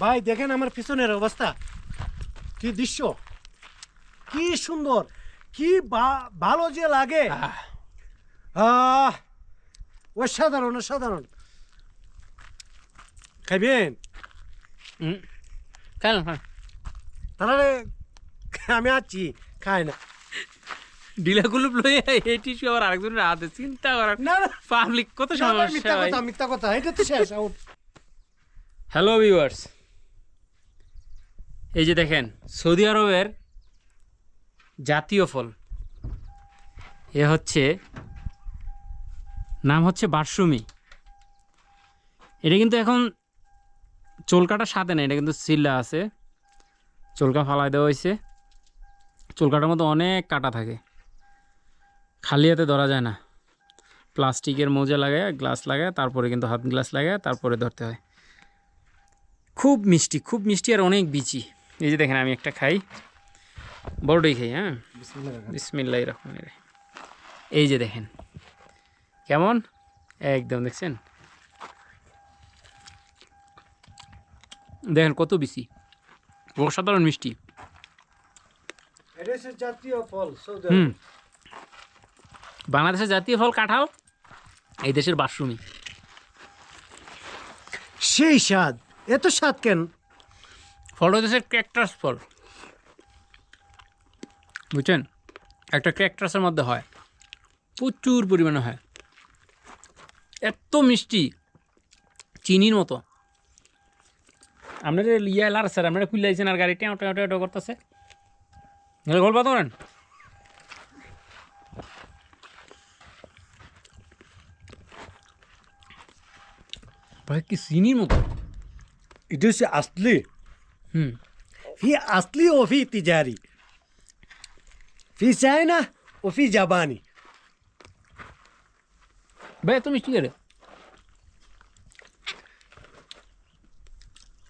ভাই দেখেন আমার পিছনের অবস্থা। কি দৃশ্য। কি সুন্দর। কি ভালো যে লাগে। আহ। অসাধারণ অসাধারণ। খাইবেন? তাহলে আমি আছি খাই না। ডিলাগুলো লইয়া এই টিস্যু আবার আরেকজনের হাতে চিন্তা করা না পাবলিক কত সমস্যা মিথ্যা কথা মিথ্যা কথা এটা তো শেষ. Hello viewers. এই যে দেখেন, সৌদি আরবের জাতীয় ফল। এ হচ্ছে, নাম হচ্ছে বারসুমি। এটা কিন্তু এখন চুলকাটা সাথে নেই, এটা কিন্তু সিল্লা আছে। চুলকা ফালাই দেওয়া হয়েছে। চুলকাটার মধ্যে অনেক কাটা থাকে। খালি হাতে ধরা যায় না। প্লাস্টিকের মোজা লাগায় গ্লাস লাগায় তারপরে কিন্তু হাত গ্লাস লাগায় তারপরে ধরতে হয়। খুব মিষ্টি খুব মিষ্টি আর অনেক বিচি। এই যে দেখেন আমি একটা খাই। বড়টাই খাই হ্যাঁ? বিসমিল্লাহ রহমান এই যে দেখেন কেমন? একদম দেখছেন? দেখেন কত বেশি অসাধারণ মিষ্টি। জাতীয় ফল হুম। বাংলাদেশের জাতীয় ফল কাঁঠাল এই দেশের বাসরুমি। সেই স্বাদ। এত স্বাদ কেন? ফলটা দেশের ক্র্যাকটাস ফল। বুঝছেন? একটা ক্র্যাকটাসের মধ্যে হয়। প্রচুর পরিমাণে হয়। এত মিষ্টি। চিনির মতো। আপনার ইয়া লার স্যার, আপনারা খুলে আর গাড়ি টেও টেও টেও করতেছে। গল্প করেন। ভাই, কি চিনির মতো। এটা হচ্ছে আসলি في أصلي وفي تجاري في চায়না وفي জাপানি ভাই এত মিষ্টি করে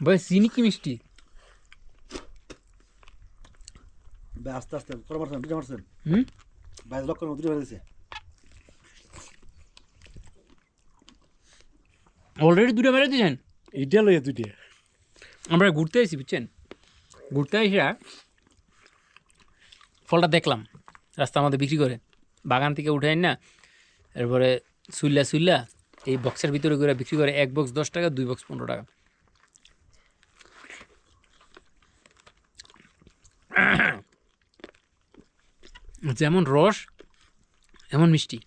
ভাই চিনি কি মিষ্টি ভাই আস্তে আস্তে করে মারছেন দুটো মারছেন হুম বাইশ লক্ষ দুটো মেরেছে অলরেডি দুটো মেরে দিয়েছেন এটা লইয়া দুইটা আমরা ঘুরতে আসি বুঝছেন? ঘুরতে আসিয়া ফলটা দেখলাম, রাস্তা আমাদের বিক্রি করে। বাগান থেকে উঠে না, এরপরে সুইল্লা সুইল্লা এই বক্সের ভিতরে করে বিক্রি করে, এক বক্স দশ টাকা, দুই বক্স পনেরো টাকা। যেমন রস, এমন মিষ্টি।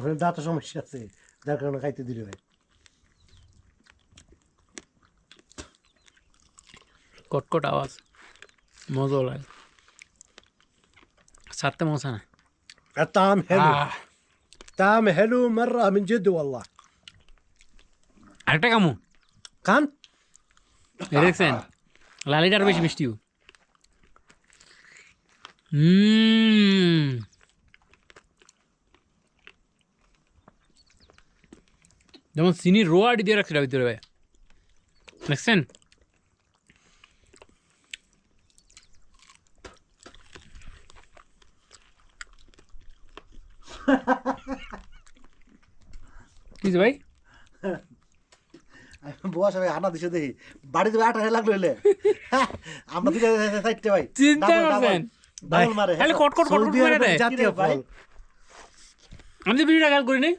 আপনার দাঁত সমস্যা আছে যার কারণে খাইতে দিলে ভাই কটকট আওয়াজ মজা লাগে সারতে মজা না الطعم حلو আহ, طعم حلو مرة من جد والله আরেকটা কামু كان এই দেখছেন লালিটার বেশি মিষ্টিও হুম যেমন চিনি রোয়াটি দিয়ে রাখছে ভিতরে ভাই। দেখছেন? কি ভাই? বুয়া সবাই আনা দিছে দেখি। বাড়িতে আটা লাগল হইলে আমরা দুটো সাইডতে ভাই। চিন্তা করছেন? মারে। কট কট কট দেয়। জাতীয় ভাই? আমি তো ভিডিওটা খেয়াল করিনি।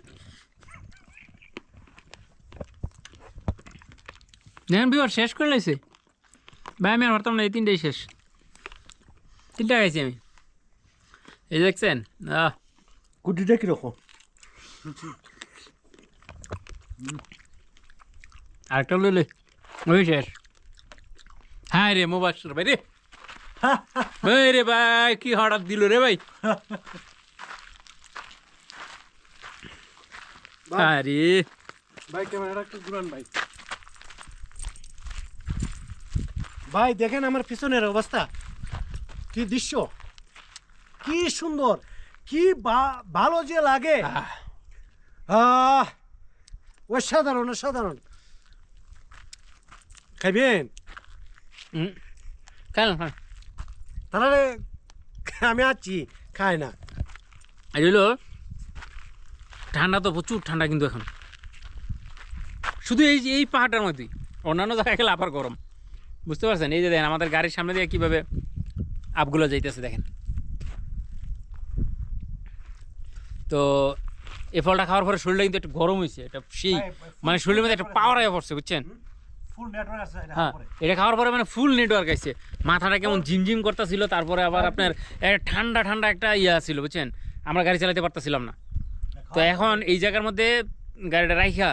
দেখেন বিবার শেষ করে লাইছে। ভাই আমি আর ভাবতাম না এই তিনটাই শেষ। তিনটা খাইছি আমি। এই দেখছেন? কুটিটা কীরকম? আরেকটা লইলে ওই শেষ। হ্যাঁ রে মোবাইল ভাই রে। ভাই রে ভাই কি হঠাৎ দিল রে ভাই। আরে। ভাই ক্যামেরাটা একটু ঘুরান ভাই। ভাই দেখেন আমার পিছনের অবস্থা। কি দৃশ্য। কি সুন্দর। কি ভালো যে লাগে। আহ। অসাধারণ অসাধারণ। খাইবেন? হ্যাঁ তাহলে আমি আছি খাই না। ঠান্ডা তো প্রচুর ঠান্ডা কিন্তু এখন। শুধু এই যে এই পাহাড়টার মধ্যেই। অন্যান্য জায়গায় গেলে আবার গরম। বুঝতে পারছেন? এই যে দেখেন আমাদের গাড়ির সামনে দিয়ে কীভাবে আপগুলো যাইতেছে দেখেন। তো এই ফলটা খাওয়ার পরে শরীরটা কিন্তু একটু গরম হয়েছে এটা সেই মানে শরীরের মধ্যে একটা পাওয়ার আগে পড়ছে বুঝছেন? হ্যাঁ এটা খাওয়ার পরে মানে ফুল নেটওয়ার্ক আছে মাথাটা কেমন ঝিমঝিম করতেছিল তারপরে আবার আপনার একটা ঠান্ডা ঠান্ডা একটা ইয়ে ছিল বুঝছেন? আমরা গাড়ি চালাতে পারতেছিলাম না। তো এখন এই জায়গার মধ্যে গাড়িটা রাইখা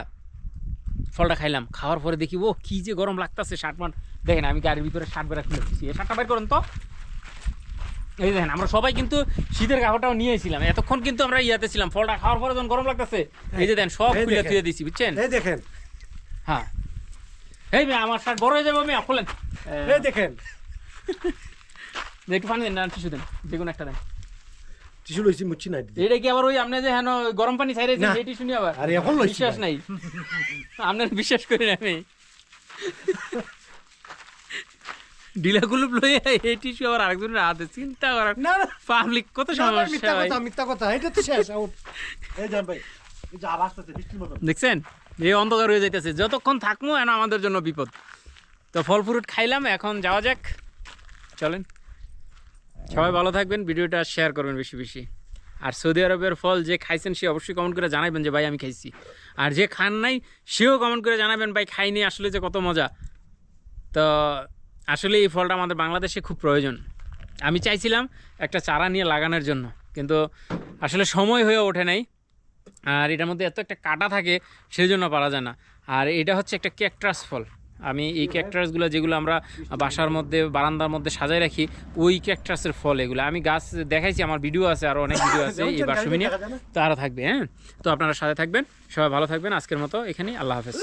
ফলটা খাইলাম। খাওয়ার পরে দেখি ও কি যে গরম লাগতেছে শার্ট মাট দেখেন আমি গাড়ির ভিতরে শার্ট বেড়া খুলে দিচ্ছি এই শার্টটা বের করুন তো। এই দেখেন আমরা সবাই কিন্তু শীতের কাপড়টাও নিয়েছিলাম। এতক্ষণ কিন্তু আমরা ইয়াতে ছিলাম। ফলটা খাওয়ার পরে যখন গরম লাগতেছে এই যে দেন সব খুলে দেখেন। তুলে দিচ্ছি বুঝছেন? এই দেখেন। হ্যাঁ। এই মেয়ে আমার শার্ট বড় হয়ে যাবে মেয়ে খুলেন। এই দেখেন। একটু পানি দেন না টিস্যু দেন। যে কোনো একটা দেন। টিসু লইছি মুচ্ছি নাই। এটা কি আবার ওই আপনি যে হ্যাঁ গরম পানি ছাইরেছেন না। এই টিস্যু নিয়ে আবার? আরে এখন লইছি বিশ্বাস নাই। আপনার বিশ্বাস করি না আমি। ডিলাগুলো লইয়া এই টিস্যু আবার আরেকজনের হাতে চিন্তা না পাবলিক কত না, না, সমস্যা ভাই। মিথ্যা কথা এটা তো শেষ out। এই যান ভাই এই যে আওয়াজ করতে বৃষ্টির মতো দেখছেন? এই অন্ধকার হয়ে যাইতেছে। যতক্ষণ থাকব এখন আমাদের জন্য বিপদ। তো ফল ফ্রুট খাইলাম এখন যাওয়া যাক। চলেন। সবাই ভালো থাকবেন ভিডিওটা শেয়ার করবেন বেশি বেশি। আর সৌদি আরবের ফল যে খাইছেন সে অবশ্যই কমেন্ট করে জানাবেন যে ভাই আমি খাইছি। আর যে খান নাই সেও কমেন্ট করে জানাবেন ভাই খাইনি আসলে যে কত মজা। তো আসলে এই ফলটা আমাদের বাংলাদেশে খুব প্রয়োজন। আমি চাইছিলাম একটা চারা নিয়ে লাগানোর জন্য কিন্তু আসলে সময় হয়ে ওঠে নাই। আর এটার মধ্যে এত একটা কাটা থাকে সেই জন্য পারা যায় না। আর এটা হচ্ছে একটা ক্যাকট্রাস ফল। আমি এই ক্যাকট্রাসগুলো যেগুলো আমরা বাসার মধ্যে বারান্দার মধ্যে সাজায় রাখি ওই ক্যাকট্রাসের ফল এগুলো। আমি গাছ দেখাইছি আমার ভিডিও আছে আর অনেক ভিডিও আছে এই বাসমি নিয়ে দেখা যায় না? তো আরও থাকবে হ্যাঁ? তো আপনারা সাথে থাকবেন সবাই ভালো থাকবেন আজকের মতো এখানেই আল্লাহ হাফেজ।